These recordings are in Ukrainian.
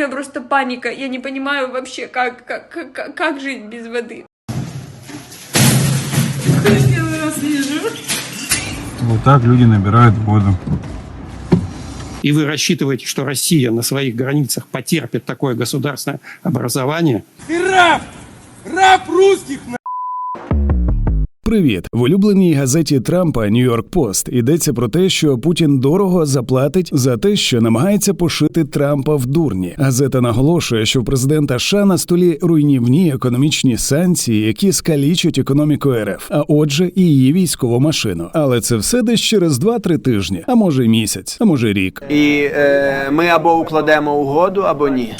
меня просто паника. Я не понимаю вообще, как, как, как, как жить без воды. Вот так люди набирают воду. и вы рассчитываете, что Россия на своих границах потерпит такое государственное образование, Ты раб! Раб русских, на... Привіт! В улюбленій газеті Трампа Нью-Йорк Пост йдеться про те, що Путін дорого заплатить за те, що намагається пошити Трампа в дурні. Газета наголошує, що в президента США на столі руйнівні економічні санкції, які скалічать економіку РФ, а отже, і її військову машину. Але це все десь через 2-3 тижні, а може місяць, а може рік. І е, ми або укладемо угоду, або ні.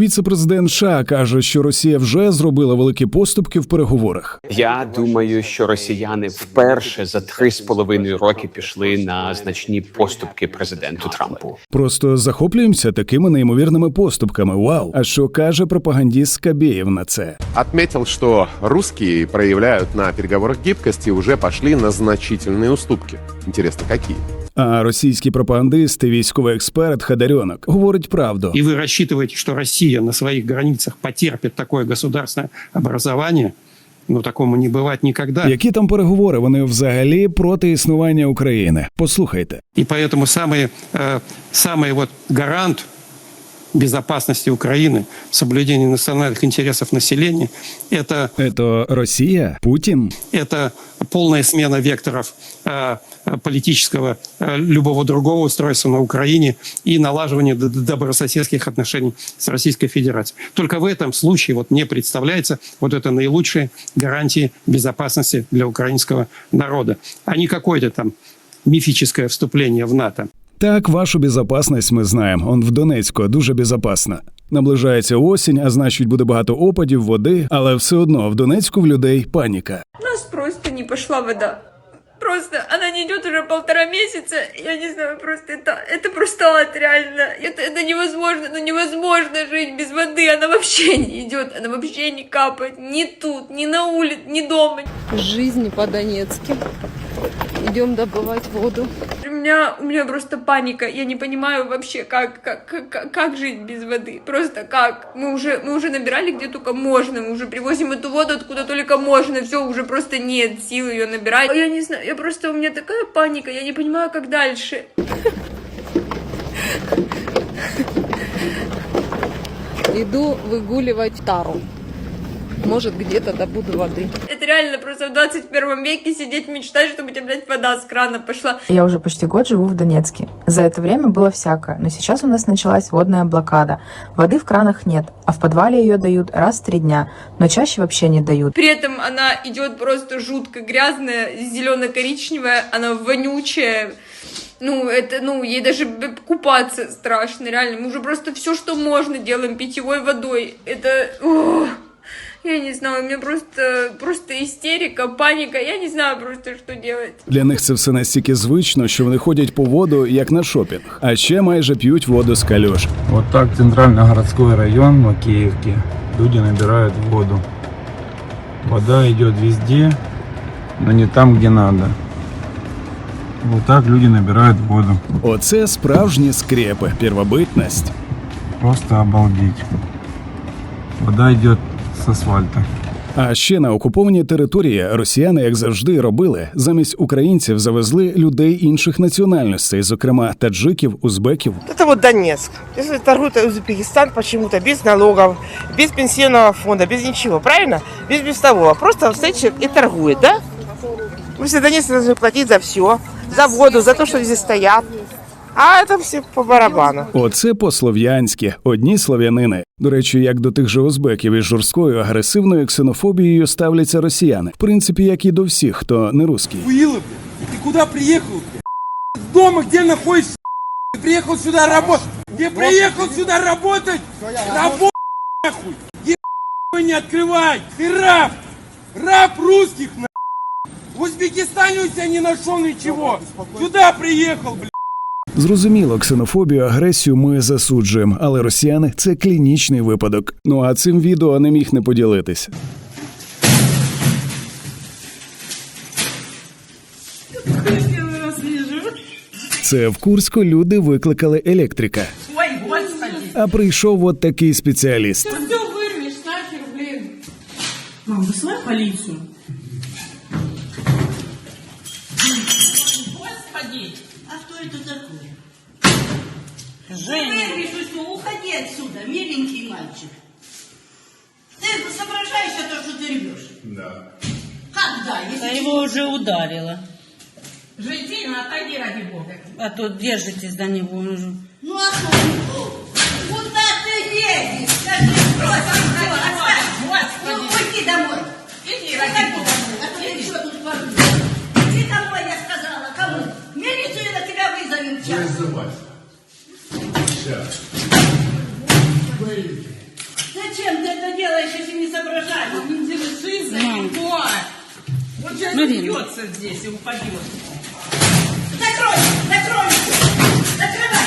Віце-президент США каже, що Росія вже зробила великі поступки в переговорах. Я думаю, що росіяни вперше за три з половиною роки пішли на значні поступки президенту Трампу. Просто захоплюємося такими неймовірними поступками. Вау! А що каже пропагандіст Скабєєв на це? Отметил, что русские проявляют на переговорах гибкости и уже пошли на значительные уступки. Интересно, какие? А російський пропагандист і військовий експерт Хадарьонок говорить правду. и вы рассчитываете, что Россия на своих границах потерпит такое государственное образование, ну такому не бывать никогда. Які там переговори? Вони взагалі проти існування України. Послухайте. И поэтому самый, э, самый вот гарант Безопасности Украины, соблюдения национальных интересов населения, это Ето Росія, Путін. это полная смена векторов э, политического э, любого другого устройства на Украине и налаживание добрососедских отношений с Российской Федерацией. Только в этом случае вот мне представляется вот это наилучшие гарантии безопасности для украинского народа, а не какое-то там мифическое вступление в НАТО. Так, вашу безопасність ми знаємо. Он в Донецьку дуже безопасна. Наближається осінь, а значить буде багато опадів, води, але все одно в Донецьку в людей паніка. У нас просто не пошла вода. Просто она не идет уже полтора месяца. Я не знаю, просто это, это просто ад, реально. Это, это невозможно, ну невозможно жить без воды. Она вообще не идет, она вообще не капает. Ни тут, ни на улице, ни дома. Жизнь по-донецки. Идем добывать воду. У меня, у меня просто паника. Я не понимаю вообще, как, как, как, как жить без воды. Просто как. Мы уже, мы уже набирали где только можно. Мы уже привозим эту воду откуда только можно. Все, уже просто нет сил ее набирать. Я не знаю, я просто, у меня такая паника. Я не понимаю, как дальше. Иду выгуливать тару. Может, где-то добуду воды. Это реально просто в 21 веке сидеть мечтать, чтобы у тебя, блядь, вода с крана пошла. Я уже почти год живу в Донецке. За это время было всякое, но сейчас у нас началась водная блокада. Воды в кранах нет, а в подвале ее дают раз в три дня, но чаще вообще не дают. При этом она идет просто жутко грязная, зелено-коричневая, она вонючая. Ну, это, ну, ей даже купаться страшно, реально. Мы уже просто все, что можно, делаем питьевой водой. Это... ох, я не знаю, у меня просто, просто истерика, паника. Я не знаю просто, что делать. Для них це все настільки звично, що вони ходять по воду як на шопінг, а ще майже п'ють воду з кальош. Вот так центрально-городской район Макеевки. Люди набирают воду. Вода идет везде, но не там, где надо. Вот так люди набирают воду. Оце справжні скрепи, первобитність. Просто обалдеть. Вода идет с асфальта. А ще на окупованій території росіяни, як завжди, робили замість українців завезли людей інших національностей, зокрема таджиків, узбеків. Это вот Донецк. Если торгует Узбекистан почему-то без налогов, без пенсионного фонда, без ничего, правильно? Без без того. Просто стоит человек и торгует, да? Мы все Донецк должны платить за все. За воду, за то, что здесь стоят. А это все по барабану. Оце по-слов'янськи, одні слов'янини. До речі, як до тих же узбеків із жорсткою агресивною ксенофобією ставляться росіяни, в принципі, як і до всіх, хто не русський. Хуило, блядь. Ты куда приехал, блядь? Дома где находишься? Ты приехал сюда работать. Ты приехал сюда работать? Работай, нахуй. Ебать не открывай. Ты раб. Раб русских, нахуй. В Узбекистане у тебя не нашел ничего. Сюда приехал, блядь. Зрозуміло, ксенофобію, агресію ми засуджуємо, але росіяни це клінічний випадок. Ну а цим відео не міг не поділитися. Це в Курську люди викликали електрика. Ой, господи. А прийшов от такий спеціаліст. Все вырвешь, нахер, блин. Мам, высылай полицию. Господи. А кто это такой? Женя. Вырвешь, что уходи отсюда, миленький мальчик. Ты соображаешься то, что ты рвешь? Да. Как да? Если Я его уже ударила. Житина, отойди ради бога. А то держитесь до него. уже- Ну а что? Куда ты едешь? Скажи, всё, оставь. Ну, уйди домой. Иди, ради бога. А то ты что тут порвешь? Иди домой, я сказала. Кому? Милицию на тебя вызовем сейчас. Зачем ты это делаешь, если не соображаешь? Мам. Вот сейчас Марина. здесь и упадет. Закрой! Закрой! Закрывай!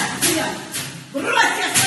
Брось,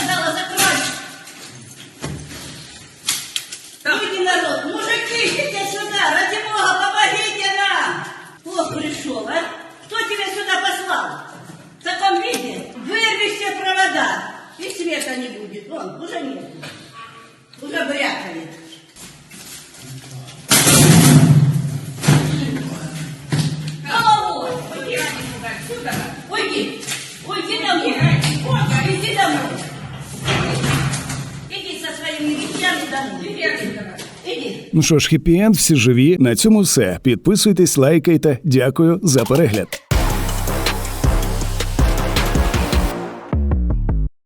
Ну що ж, хеппі-енд, всі живі. На цьому все. Підписуйтесь, лайкайте. Дякую за перегляд.